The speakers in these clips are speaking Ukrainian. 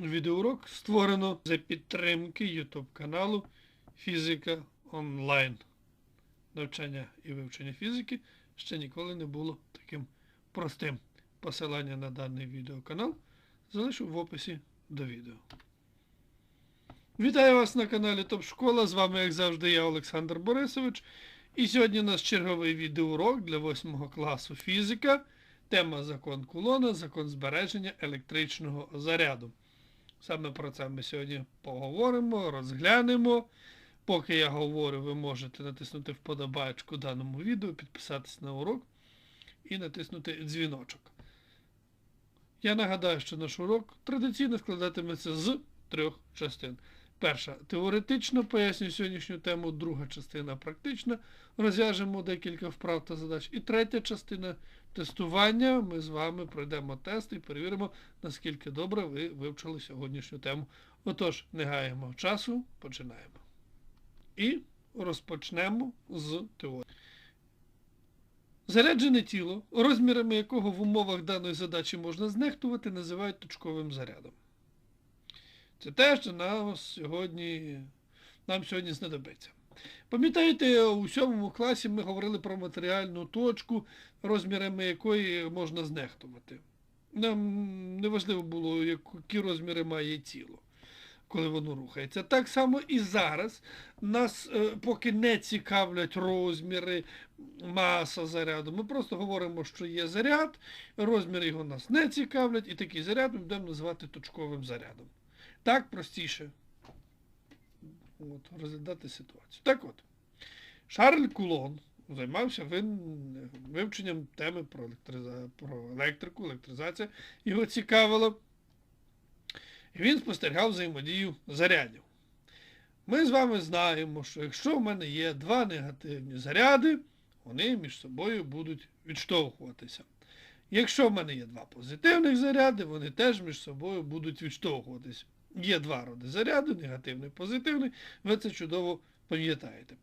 Відеоурок створено за підтримки YouTube каналу Фізика онлайн. Навчання і вивчення фізики ще ніколи не було таким простим. Посилання на даний відеоканал залишу в описі до відео. Вітаю вас на каналі Топ Школа. З вами, як завжди, я Олександр Борисович. І сьогодні у нас черговий відеоурок для 8 класу фізика. Тема закон Кулона, закон збереження електричного заряду. Саме про це ми сьогодні поговоримо, розглянемо. Поки я говорю, ви можете натиснути вподобайку даному відео, підписатись на урок і натиснути дзвіночок. Я нагадаю, що наш урок традиційно складатиметься з трьох частин. Перша теоретично пояснюю сьогоднішню тему, друга частина практична. Розв'яжемо декілька вправ та задач. І третя частина тестування. Ми з вами пройдемо тест і перевіримо, наскільки добре ви вивчили сьогоднішню тему. Отож, не гаємо часу, починаємо. І розпочнемо з теорії. Заряджене тіло, розмірами якого в умовах даної задачі можна знехтувати, називають точковим зарядом. Це те, що нам сьогодні, нам сьогодні знадобиться. Пам'ятаєте, у сьомому класі ми говорили про матеріальну точку, розмірами якої можна знехтувати. Нам не важливо було, які розміри має тіло, коли воно рухається. Так само і зараз нас е, поки не цікавлять розміри, маса заряду. Ми просто говоримо, що є заряд, розміри його нас не цікавлять, і такий заряд ми будемо називати точковим зарядом. Так простіше от, розглядати ситуацію. Так от, Шарль Кулон займався вивченням теми про, електриза... про електрику, електризація. Його цікавило. І він спостерігав взаємодію зарядів. Ми з вами знаємо, що якщо в мене є два негативні заряди, вони між собою будуть відштовхуватися. Якщо в мене є два позитивних заряди, вони теж між собою будуть відштовхуватися. Є два роди заряду, негативний і позитивний, ви це чудово пам'ятаєте.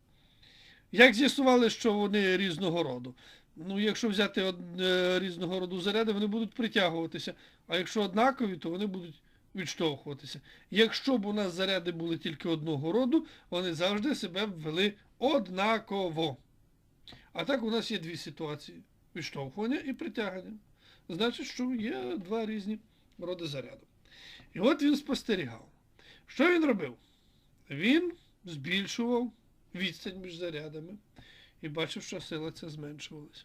Як з'ясували, що вони різного роду? Ну, якщо взяти е, різного роду заряди, вони будуть притягуватися, а якщо однакові, то вони будуть відштовхуватися. Якщо б у нас заряди були тільки одного роду, вони завжди себе б вели однаково. А так у нас є дві ситуації відштовхування і притягання. Значить, що є два різні роди заряду. І от він спостерігав. Що він робив? Він збільшував відстань між зарядами і бачив, що сила ця зменшувалася.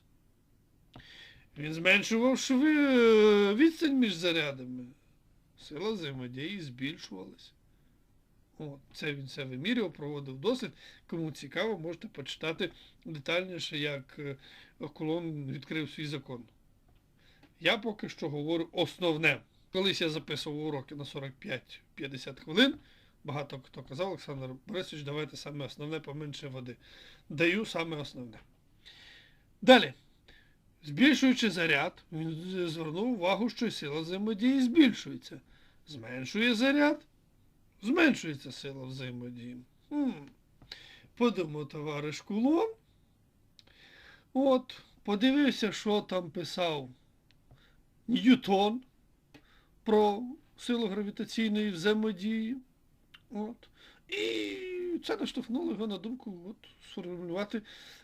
Він зменшував шви... відстань між зарядами. Сила взаємодії збільшувалася. От, це він все вимірював, проводив дослід. Кому цікаво, можете почитати детальніше, як е, Кулон відкрив свій закон. Я поки що говорю основне. Колись я записував уроки на 45-50 хвилин. Багато хто казав, Олександр Борисович, давайте саме основне поменше води. Даю саме основне. Далі. Збільшуючи заряд, він звернув увагу, що сила взаємодії збільшується. Зменшує заряд, зменшується сила взаємодії. Подумав товариш Кулон. От, подивився, що там писав Ньютон про силу гравітаційної взаємодії. От. І це наштовхнуло його на думку от, сформулювати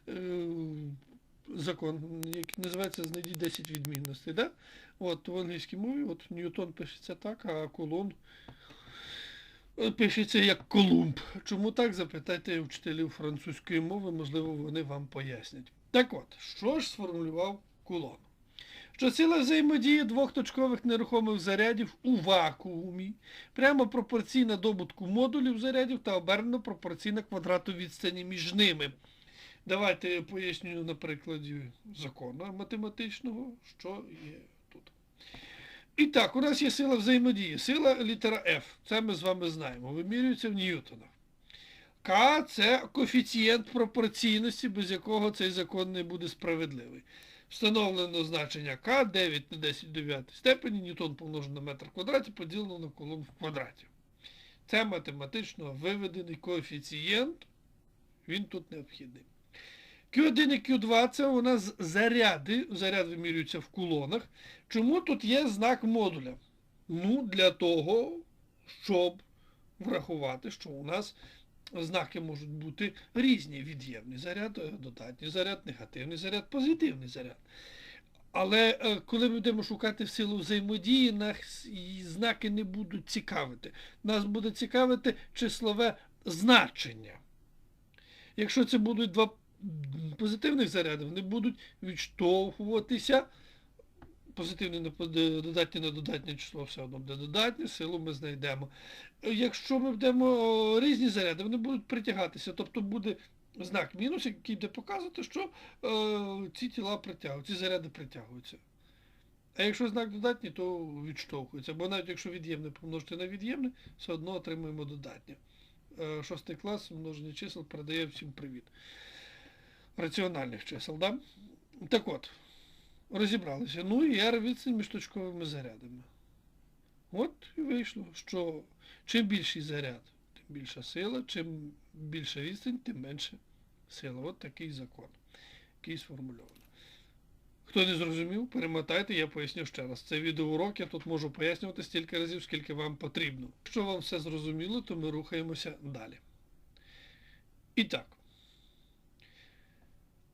е, закон, який називається Знайдіть 10 відмінностей. Да? От, в англійській мові от, Ньютон пишеться так, а Колон е, пишеться як Колумб. Чому так? Запитайте вчителів французької мови, можливо, вони вам пояснять. Так от, що ж сформулював Кулон? Що сила взаємодії двох точкових нерухомих зарядів у вакуумі прямо пропорційна добутку модулів зарядів та обернено пропорційна квадрату відстані між ними. Давайте я поясню на прикладі закону математичного, що є тут. І так, у нас є сила взаємодії. Сила літера F. Це ми з вами знаємо. Вимірюється в ньютонах. К це коефіцієнт пропорційності, без якого цей закон не буде справедливий. Встановлено значення К 9 на 10 9 степені, ньютон помножено на метр квадраті, поділено на колон в квадраті. Це математично виведений коефіцієнт, він тут необхідний. Q1 і Q2 це у нас заряди, заряд вимірюється в кулонах. Чому тут є знак модуля? Ну, для того, щоб врахувати, що у нас знаки можуть бути різні. Від'ємний заряд, е, додатній заряд, негативний заряд, позитивний заряд. Але е, коли ми будемо шукати в силу взаємодії, нас знаки не будуть цікавити. Нас буде цікавити числове значення. Якщо це будуть два позитивних заряди, вони будуть відштовхуватися. Позитивне додатнє на додатнє число все одно буде додатнє, силу ми знайдемо. Якщо ми будемо різні заряди, вони будуть притягатися, тобто буде знак мінус, який буде показувати, що е, ці тіла притягуються, ці заряди притягуються. А якщо знак додатній, то відштовхується. Бо навіть якщо від'ємне помножити на від'ємне, все одно отримуємо додатнє. Е, Шостий клас множення чисел передає всім привіт. Раціональних чисел, да? Так от, розібралися. Ну і відстань між точковими зарядами. От і вийшло, що чим більший заряд, тим більша сила, чим більша відстань, тим менше сила. От такий закон, який сформульований. Хто не зрозумів, перемотайте, я поясню ще раз. Це відеоурок, я тут можу пояснювати стільки разів, скільки вам потрібно. Якщо вам все зрозуміло, то ми рухаємося далі. І так.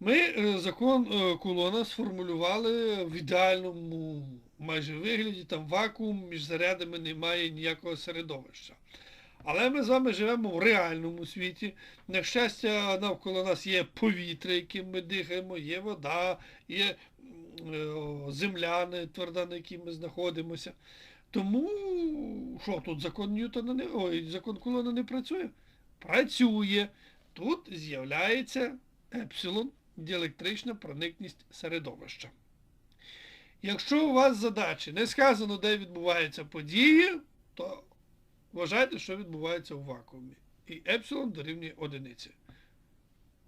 Ми е, закон е, Кулона сформулювали в ідеальному майже вигляді, там вакуум, між зарядами немає ніякого середовища. Але ми з вами живемо в реальному світі. На щастя, навколо нас є повітря, яким ми дихаємо, є вода, є е, земля, тверда, на якій ми знаходимося. Тому що тут закон Ньютона не. Ой, закон Кулона не працює? Працює. Тут з'являється епсилон, діелектрична проникність середовища. Якщо у вас задачі не сказано, де відбуваються події, то вважайте, що відбувається у вакуумі. І епсилон дорівнює одиниці.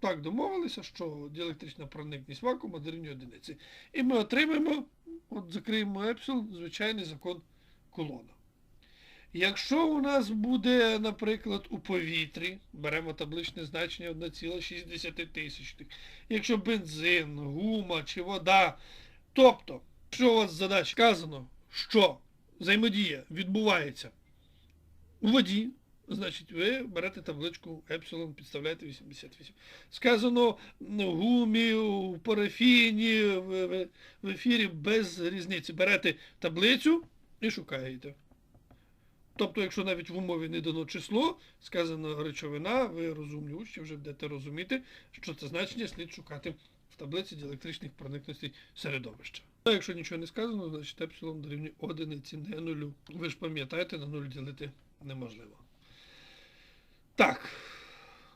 Так домовилися, що діелектрична проникність вакуума дорівнює одиниці. І ми отримаємо, от закриємо епсилон, звичайний закон Кулона. Якщо у нас буде, наприклад, у повітрі, беремо табличне значення 1,6 тисячних, якщо бензин, гума чи вода, тобто, що у вас з задач сказано, що взаємодія відбувається у воді, значить ви берете табличку епсилон, підставляєте 88. Сказано в гумі, парафіні, в, в, в ефірі без різниці. Берете таблицю і шукаєте. Тобто, якщо навіть в умові не дано число, сказано речовина, ви розумні учні вже будете розуміти, що це значення слід шукати в таблиці діелектричних проникностей середовища. А якщо нічого не сказано, значить епсилон дорівнює одиниці, не нулю. Ви ж пам'ятаєте, на нуль ділити неможливо. Так,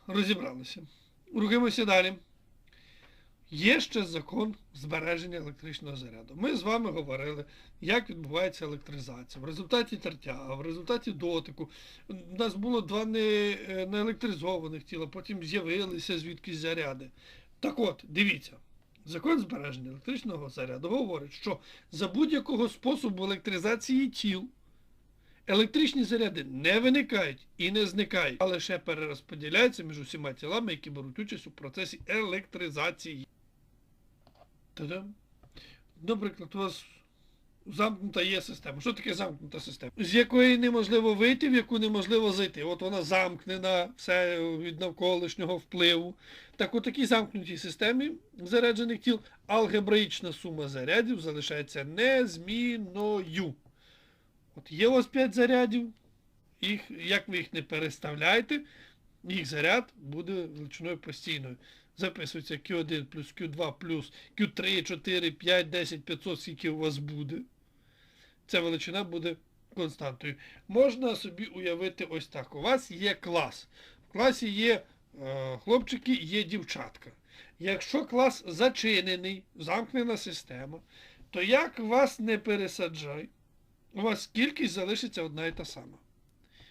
розібралися. Рухаємося далі. Є ще закон збереження електричного заряду. Ми з вами говорили, як відбувається електризація. В результаті тертя, в результаті дотику. У нас було два е, неелектризованих тіла, потім з'явилися звідкись заряди. Так от, дивіться, закон збереження електричного заряду говорить, що за будь-якого способу електризації тіл електричні заряди не виникають і не зникають, а лише перерозподіляються між усіма тілами, які беруть участь у процесі електризації. Та-дам. Наприклад, у вас замкнута є система. Що таке замкнута система? З якої неможливо вийти, в яку неможливо зайти. От вона замкнена, все від навколишнього впливу. Так у такій замкнутій системі заряджених тіл алгебраїчна сума зарядів залишається незмінною. От є у вас 5 зарядів, їх, як ви їх не переставляєте, їх заряд буде величиною постійною. Записується Q1 плюс Q2 плюс Q3, 4, 5, 10, 500, скільки у вас буде. Ця величина буде константою. Можна собі уявити ось так. У вас є клас. В класі є е, хлопчики, є дівчатка. Якщо клас зачинений, замкнена система, то як вас не пересаджай, у вас кількість залишиться одна і та сама.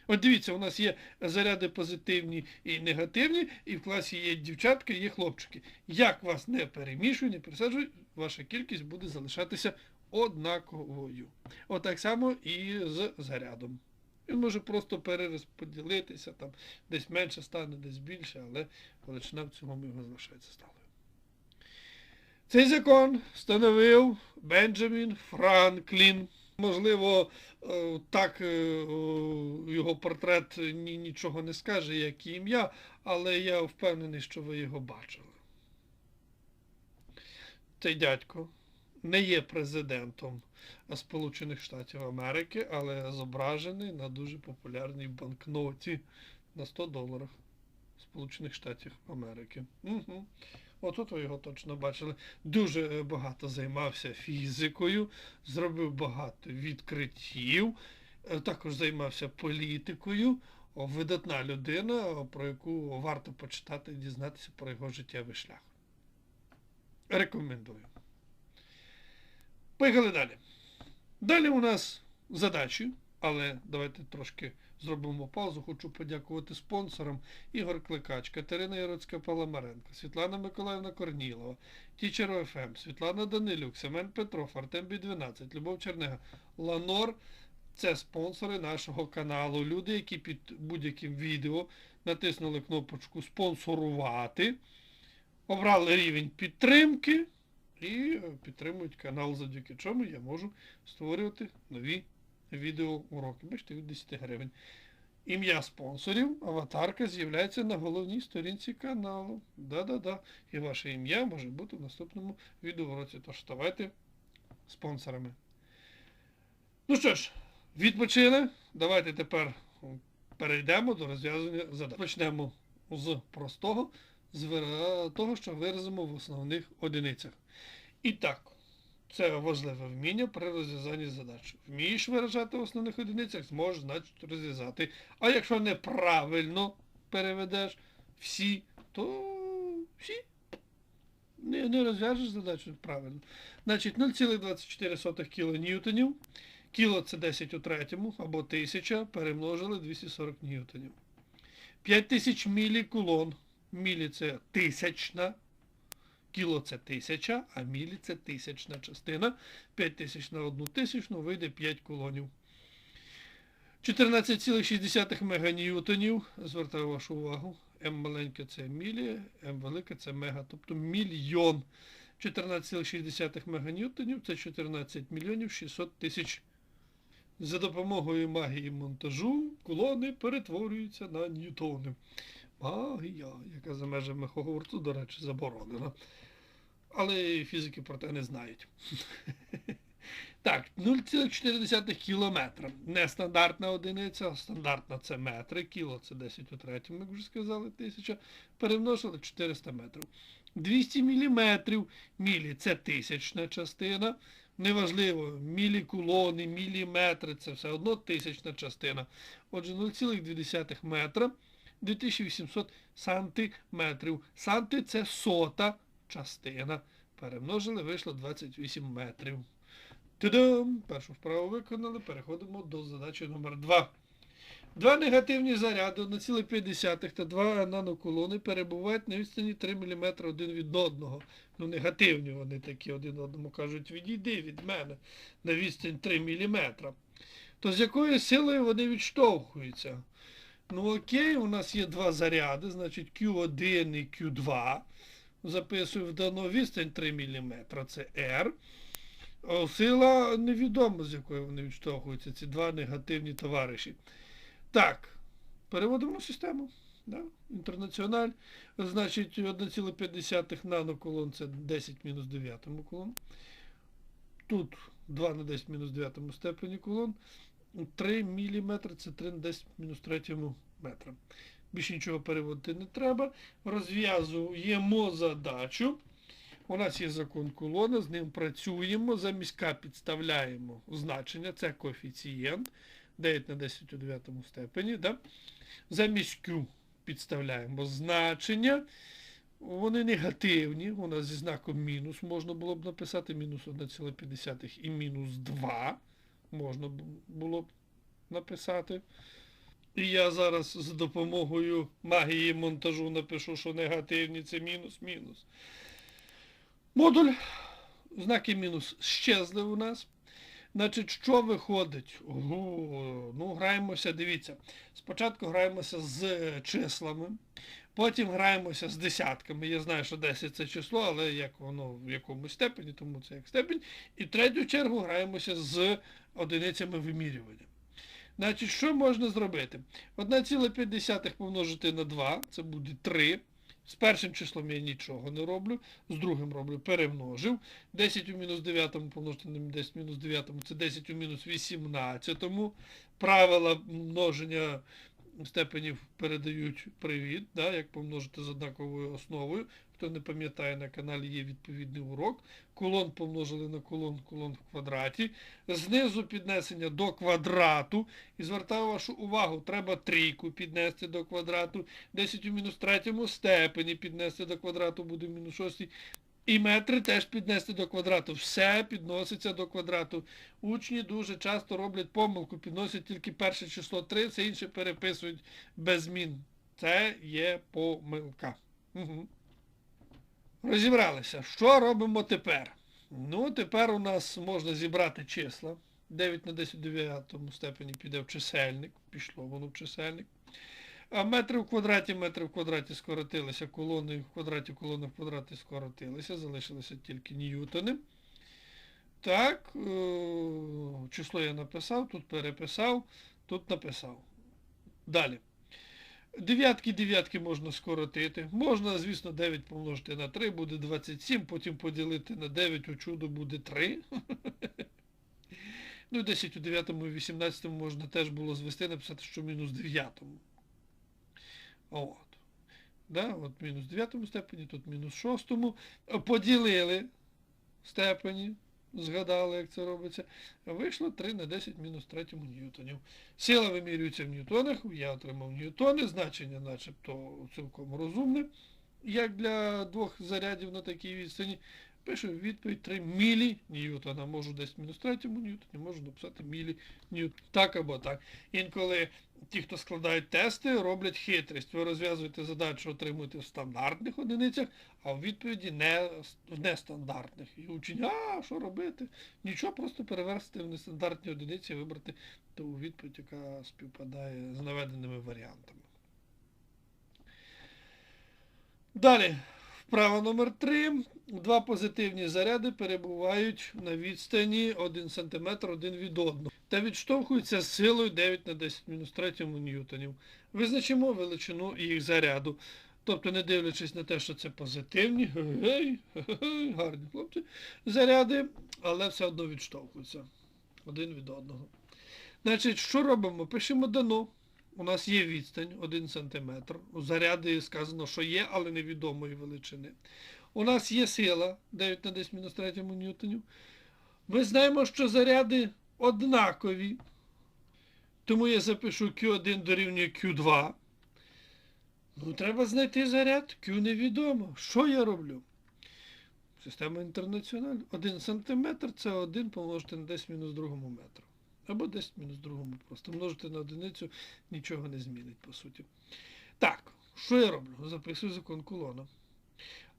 От дивіться, у нас є заряди позитивні і негативні, і в класі є дівчатки, є хлопчики. Як вас не перемішуй, не пересаджуй, ваша кількість буде залишатися однаковою. От так само і з зарядом. Він може просто перерозподілитися, там десь менше стане, десь більше, але величина в цілому його залишається сталою. Цей закон встановив Бенджамін Франклін. Можливо, е, так е, його портрет нічого не скаже, як і ім'я, але я впевнений, що ви його бачили. Цей дядько не є президентом Сполучених Штатів Америки, але зображений на дуже популярній банкноті на 100 доларах Сполучених Штатів Америки. Угу. Отут ви його точно бачили. Дуже е, багато займався фізикою, зробив багато відкриттів, е, також займався політикою. Видатна людина, про яку варто почитати і дізнатися про його життєвий шлях. Рекомендую. Поїхали далі. Далі у нас задачі, але давайте трошки зробимо паузу. Хочу подякувати спонсорам Ігор Кликач, Катерина Яроцька Паламаренко, Світлана Миколаївна Корнілова, Тічер ФМ, Світлана Данилюк, Семен Петров, Артем Бі12, Любов Чернега, Ланор. Це спонсори нашого каналу. Люди, які під будь-яким відео натиснули кнопочку спонсорувати, обрали рівень підтримки і підтримують канал, завдяки чому я можу створювати нові відеоуроки. Бачите, від 10 гривень. Ім'я спонсорів, аватарка з'являється на головній сторінці каналу. Да-да-да. І ваше ім'я може бути в наступному відеоуроці. Тож ставайте спонсорами. Ну що ж, відпочили. Давайте тепер перейдемо до розв'язання задач. Почнемо з простого, з того, що виразимо в основних одиницях. І так, це важливе вміння при розв'язанні задач. Вмієш виражати в основних одиницях, зможеш, значить, розв'язати. А якщо неправильно переведеш всі, то всі. Не, не розв'яжеш задачу правильно. Значить, 0,24 кілоньютонів. Кіло це 10 у третьому, або 1000, перемножили 240 ньютонів. 5000 мілікулон. Мілі це тисячна. Кіло це тисяча, а мілі це тисячна частина. 5 тисяч на одну тисячну вийде 5 кулонів. 14,6 меганьютонів. Звертаю вашу увагу. М маленьке це мілі, М велике це мега, тобто мільйон. 14,6 меганьютонів це 14 мільйонів 600 тисяч. За допомогою магії монтажу кулони перетворюються на ньютони. Магія, яка за межами Хогвартсу, до речі, заборонена. Але фізики про те не знають. Так, 0,4 кілометра. Не стандартна одиниця, стандартна це метри. Кіло це 10 у третьому, як вже сказали, тисяча. Перемножили 400 метрів. 200 міліметрів. Мілі це тисячна частина. Неважливо, мілікулони, міліметри, це все одно тисячна частина. Отже, 0,2 метра 2800 сантиметрів. Санти це сота частина. Перемножили, вийшло 28 метрів. Тудам! Першу вправу виконали, переходимо до задачі номер 2. Два негативні заряди 1,5 та два наноколони перебувають на відстані 3 мм один від одного. Ну, негативні вони такі один одному кажуть, відійди від мене на відстань 3 мм. То з якою силою вони відштовхуються? Ну окей, у нас є два заряди, значить Q1 і Q2. Записую в дану відстань 3 мм, це R. Сила невідома, з якою вони відштовхуються, ці два негативні товариші. Так, переводимо систему. Да? Інтернаціональ. Значить, 1,5 наноколон це 10 мінус 9 колон. Тут 2 на 10 мінус 9 степені колон. 3 мм це 3 на 10 мінус 3 метра. Більше нічого переводити не треба. Розв'язуємо задачу. У нас є закон колона, з ним працюємо. Замість К підставляємо значення, це коефіцієнт. 9 на 10 у 9 степені. Да? Замість Q підставляємо значення. Вони негативні. У нас зі знаком мінус можна було б написати мінус 1,5 і мінус 2. Можна було б написати. І я зараз з допомогою магії монтажу напишу, що негативні це мінус-мінус. Модуль. Знаки мінус щезли у нас. Значить, що виходить? Ого, ну, граємося, дивіться. Спочатку граємося з числами, потім граємося з десятками. Я знаю, що 10 це число, але як воно в якомусь степені, тому це як степень. І в третю чергу граємося з одиницями вимірювання. Значить, що можна зробити? 1,5 помножити на 2, це буде 3. З першим числом я нічого не роблю, з другим роблю перемножив. 10 у мінус 9 помножити на 10 у мінус 9 це 10 у мінус 18. Правила множення степенів передають привіт, да, як помножити з однаковою основою. Хто не пам'ятає, на каналі є відповідний урок. Колон помножили на колон, колон в квадраті. Знизу піднесення до квадрату. І звертаю вашу увагу, треба трійку піднести до квадрату. 10 у мінус третьому степені піднести до квадрату буде мінус 6. І метри теж піднести до квадрату. Все підноситься до квадрату. Учні дуже часто роблять помилку, підносять тільки перше число 3, все інше переписують без змін. Це є помилка. Угу. Розібралися. Що робимо тепер? Ну, тепер у нас можна зібрати числа. 9 на 10 в 9 степені піде в чисельник. Пішло воно в чисельник. А метри в квадраті, метри в квадраті скоротилися, колони в квадраті, колони в квадраті скоротилися, залишилися тільки ньютони. Так, е, число я написав, тут переписав, тут написав. Далі. Дев'ятки, дев'ятки можна скоротити. Можна, звісно, 9 помножити на 3, буде 27, потім поділити на 9, у чудо буде 3. Ну і 10 у 9 і 18 можна теж було звести, написати, що мінус 9. От. Да, от мінус 9 степені, тут мінус 6. Поділили степені, згадали, як це робиться. Вийшло 3 на 10 мінус 3 ньютонів. Сила вимірюється в ньютонах, я отримав ньютони, значення начебто цілком розумне, як для двох зарядів на такій відстані. Пишу відповідь 3 мілі ньютона. Можу десь мінус 3 ньютоні, можу написати мілі ньютон. Так або так. Інколи ті, хто складають тести, роблять хитрість. Ви розв'язуєте задачу, отримуєте в стандартних одиницях, а в відповіді не в нестандартних. І учень, а що робити? Нічого, просто переверсти в нестандартні одиниці і вибрати ту відповідь, яка співпадає з наведеними варіантами. Далі. Вправа номер 3. Два позитивні заряди перебувають на відстані 1 см один від одного та відштовхуються силою 9 на 10 мінус 3 ньютонів. Визначимо величину їх заряду. Тобто, не дивлячись на те, що це позитивні, гей, гарні хлопці, заряди, але все одно відштовхуються один від одного. Значить, що робимо? Пишемо дано. У нас є відстань 1 см. У заряди сказано, що є, але невідомої величини. У нас є сила 9 на 10 мінус 3 ньютонів. Ми знаємо, що заряди однакові. Тому я запишу Q1 дорівнює Q2. Ну, треба знайти заряд. Q невідомо. Що я роблю? Система інтернаціональна. 1 см це 1 помножити на 10 мінус другому метру. Або 10 мінус другому просто. Множити на одиницю нічого не змінить, по суті. Так, що я роблю? Записую закон кулона.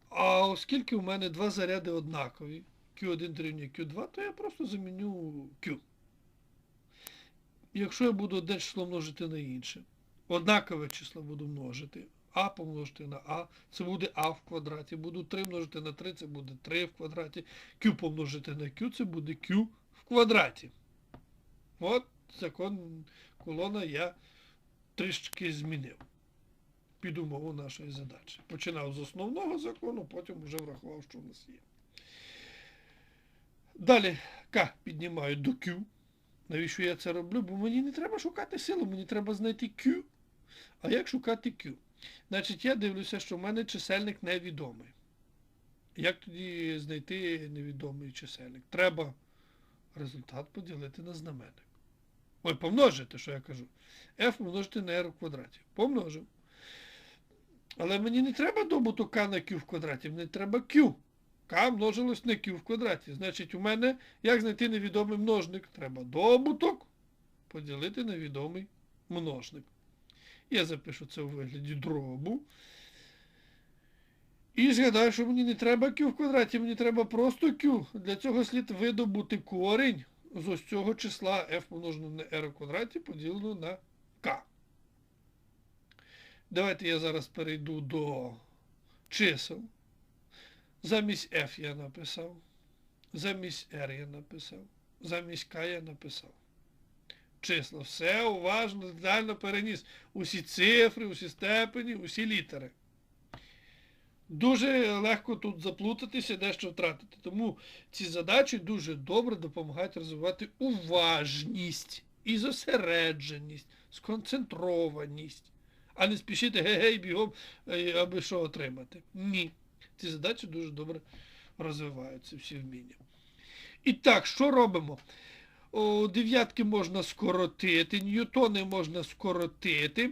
А оскільки у мене два заряди однакові, Q1 дорівнює Q2, то я просто заміню Q. Якщо я буду одне число множити на інше, однакове число буду множити, А помножити на А, це буде А в квадраті. Буду 3 множити на 3, це буде 3 в квадраті. Q помножити на Q, це буде Q в квадраті. От закон колона я трішки змінив під умову нашої задачі. Починав з основного закону, потім вже врахував, що в нас є. Далі К піднімаю до Q. Навіщо я це роблю? Бо мені не треба шукати силу, мені треба знайти Q. А як шукати Q? Значить, я дивлюся, що в мене чисельник невідомий. Як тоді знайти невідомий чисельник? Треба результат поділити на знаменник. Ой, помножити, що я кажу. F помножити на R в квадраті. Помножив. Але мені не треба добуток К на Q в квадраті, мені треба Q. К множилось на Q в квадраті. Значить, у мене, як знайти невідомий множник? Треба добуток поділити на відомий множник. Я запишу це у вигляді дробу. І згадаю, що мені не треба Q в квадраті, мені треба просто Q. Для цього слід видобути корінь з ось цього числа f помножено на r у квадраті поділено на k. Давайте я зараз перейду до чисел. Замість f я написав. Замість r я написав. Замість k я написав. Числа. Все уважно, детально переніс. Усі цифри, усі степені, усі літери. Дуже легко тут заплутатися, дещо втратити. Тому ці задачі дуже добре допомагають розвивати уважність і зосередженість, сконцентрованість, а не спішити гей-гей бігом, е, аби що отримати. Ні. Ці задачі дуже добре розвиваються, всі вміння. І так, що робимо? О, дев'ятки можна скоротити, ньютони можна скоротити.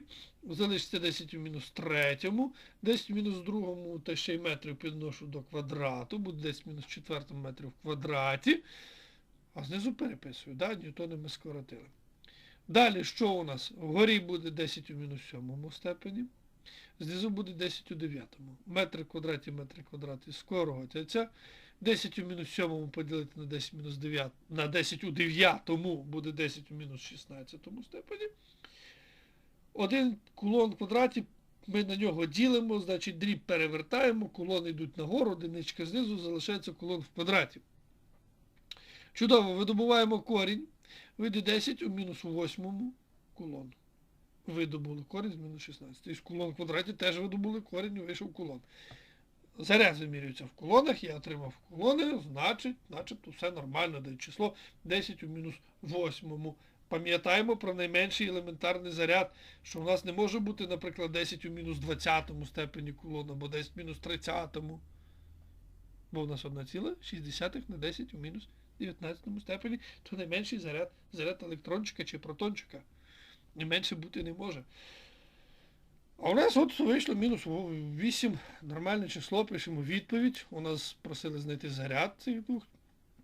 Залишиться 10 у мінус третьому, 10 у мінус другому та ще й метрів підношу до квадрату, буде 10 в мінус четвертому метрів в квадраті. А знизу переписую, да? ньютони ми скоротили. Далі, що у нас? Вгорі буде 10 у мінус сьомому степені. Знизу буде 10 у дев'ятому. Метри в квадраті, метри квадраті скоротяться. 10 у мінус 7 поділити на 10 мінус 9, на 10 у 9 буде 10 у мінус 16 степені. Один кулон в квадраті, ми на нього ділимо, значить дріб перевертаємо, кулони йдуть нагору, одиничка знизу, залишається кулон в квадраті. Чудово, видобуваємо корінь. Вийде 10 у мінус 8 кулон. Видобули корінь з мінус 16. І з кулон в квадраті теж видобули корінь, вийшов кулон. Заряд вимірюється в колонах, я отримав колони, значить, начебто все нормально, дає число 10 у мінус 8. Пам'ятаємо про найменший елементарний заряд, що в нас не може бути, наприклад, 10 у мінус 20 степені колон, або 10 в мінус 30. Бо в нас 1,6 на 10 у мінус 19 степені, то найменший заряд, заряд електрончика чи протончика. Не менше бути не може. А у нас от вийшло мінус 8, нормальне число, пишемо відповідь. У нас просили знайти заряд цих двох,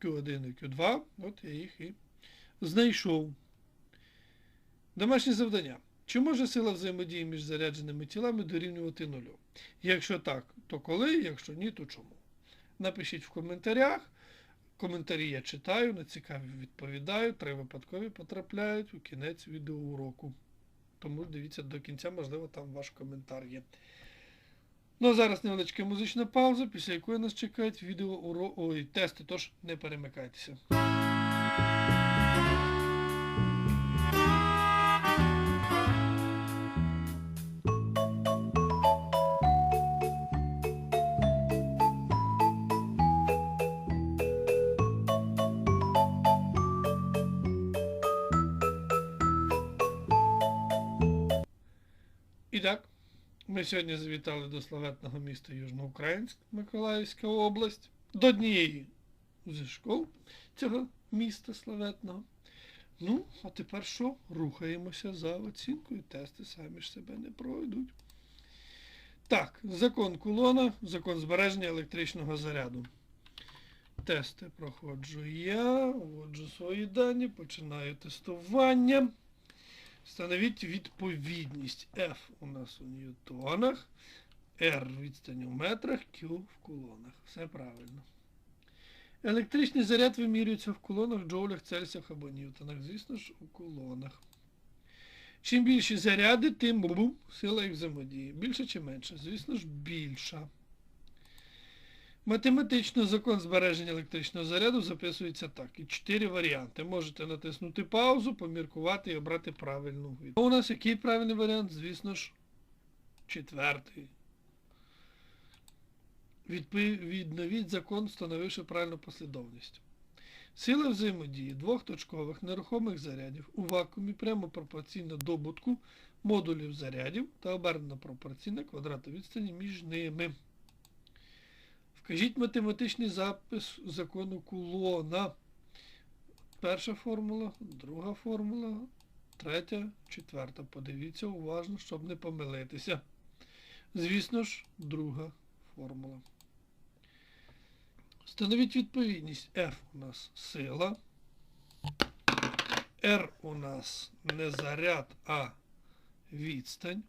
Q1 і Q2. От я їх і знайшов. Домашнє завдання. Чи може сила взаємодії між зарядженими тілами дорівнювати нулю? Якщо так, то коли, якщо ні, то чому? Напишіть в коментарях. Коментарі я читаю, на цікаві відповідаю, три випадкові потрапляють у кінець відеоуроку. Тому дивіться до кінця, можливо, там ваш коментар є. Ну а зараз невеличка музична пауза, після якої нас чекають відео уро... Ой, тести, тож не перемикайтеся. Ми сьогодні завітали до славетного міста Южноукраїнськ, Миколаївська область, до однієї зі школ цього міста славетного. Ну, а тепер що? Рухаємося за оцінкою. Тести самі ж себе не пройдуть. Так, закон кулона, закон збереження електричного заряду. Тести проходжу я, вводжу свої дані, починаю тестування. Встановіть відповідність. F у нас у ньютонах, R відстань у метрах, Q в кулонах. Все правильно. Електричний заряд вимірюється в кулонах, джоулях, цельсіях або ньютонах. Звісно ж, у кулонах. Чим більші заряди, тим бу, сила їх взаємодії. Більше чи менше? Звісно ж, більша. Математично закон збереження електричного заряду записується так. І чотири варіанти. Можете натиснути паузу, поміркувати і обрати правильну відповідь. У нас який правильний варіант? Звісно ж, четвертий. Відновіть закон, встановивши правильну послідовність. Сила взаємодії двохточкових нерухомих зарядів у вакуумі прямо пропорційна добутку модулів зарядів та обернена пропорційна квадрату відстані між ними. Вкажіть математичний запис закону кулона. Перша формула, друга формула, третя, четверта. Подивіться уважно, щоб не помилитися. Звісно ж, друга формула. Встановіть відповідність. F у нас сила. R у нас не заряд, а відстань.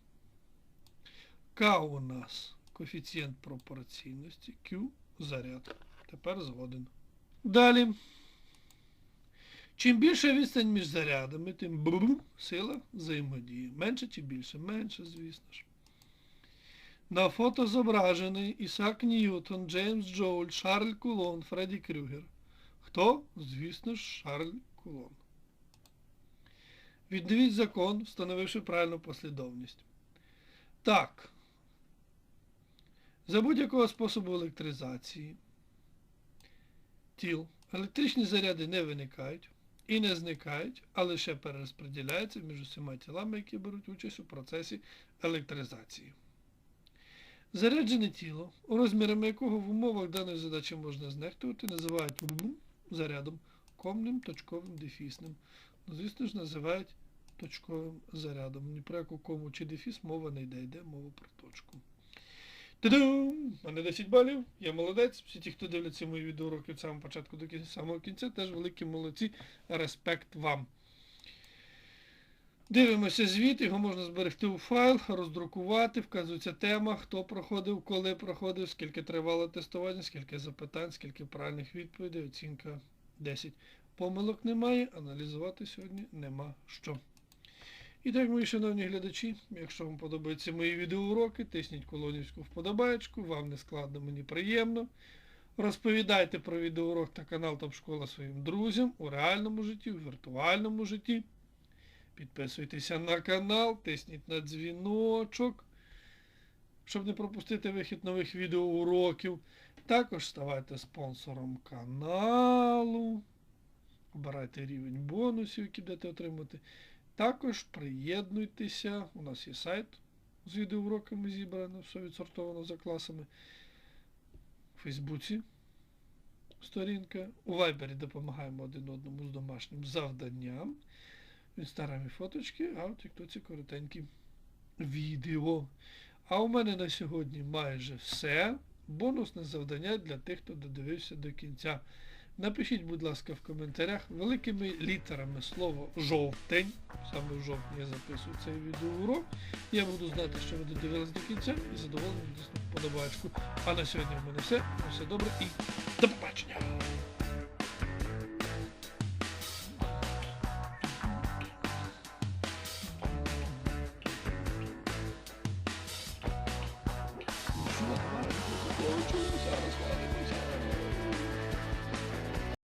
К у нас коефіцієнт пропорційності, Q заряд. Тепер згоден. Далі. Чим більша відстань між зарядами, тим брум, сила взаємодії. Менше чи більше? Менше, звісно ж. На фото зображений Ісак Ньютон, Джеймс Джоуль, Шарль Кулон, Фредді Крюгер. Хто? Звісно ж, Шарль Кулон. Відновіть закон, встановивши правильну послідовність. Так. За будь-якого способу електризації тіл електричні заряди не виникають і не зникають, а лише перерозподіляються між усіма тілами, які беруть участь у процесі електризації. Заряджене тіло, розмірами якого в умовах даної задачі можна знехтувати, називають зарядом комним, точковим, дефісним. Ну, звісно ж, називають точковим зарядом. Ні про яку кому чи дефіс мова не йде, йде мова про точку. Та-дам! Мене 10 балів, я молодець. Всі ті, хто дивляться мої відеоуроки від самого початку до самого кінця, теж великі молодці. Респект вам. Дивимося звіт, його можна зберегти у файл, роздрукувати, вказується тема, хто проходив, коли проходив, скільки тривало тестування, скільки запитань, скільки правильних відповідей, оцінка 10. Помилок немає, аналізувати сьогодні нема що. І так, мої шановні глядачі, якщо вам подобаються мої відеоуроки, тисніть колонівську вподобаєчку, вам не складно, мені приємно. Розповідайте про відеоурок та канал Топ-школа своїм друзям у реальному житті, у віртуальному житті. Підписуйтеся на канал, тисніть на дзвіночок, щоб не пропустити вихід нових відеоуроків. Також ставайте спонсором каналу. Обирайте рівень бонусів, які будете отримати. Також приєднуйтеся, у нас є сайт з відеоуроками зібрано, все відсортовано за класами. У Фейсбуці сторінка. У Вайбері допомагаємо один одному з домашнім завданням. В інстаграмі фоточки, а в Тіктоці коротенькі відео. А у мене на сьогодні майже все. Бонусне завдання для тих, хто додивився до кінця. Напишіть, будь ласка, в коментарях великими літерами слово жовтень. Саме в жовтні я записую цей відеоурок. Я буду знати, що ви додивились до кінця і задоволений дійсно подобачку. А на сьогодні в мене все. На все добре і до побачення!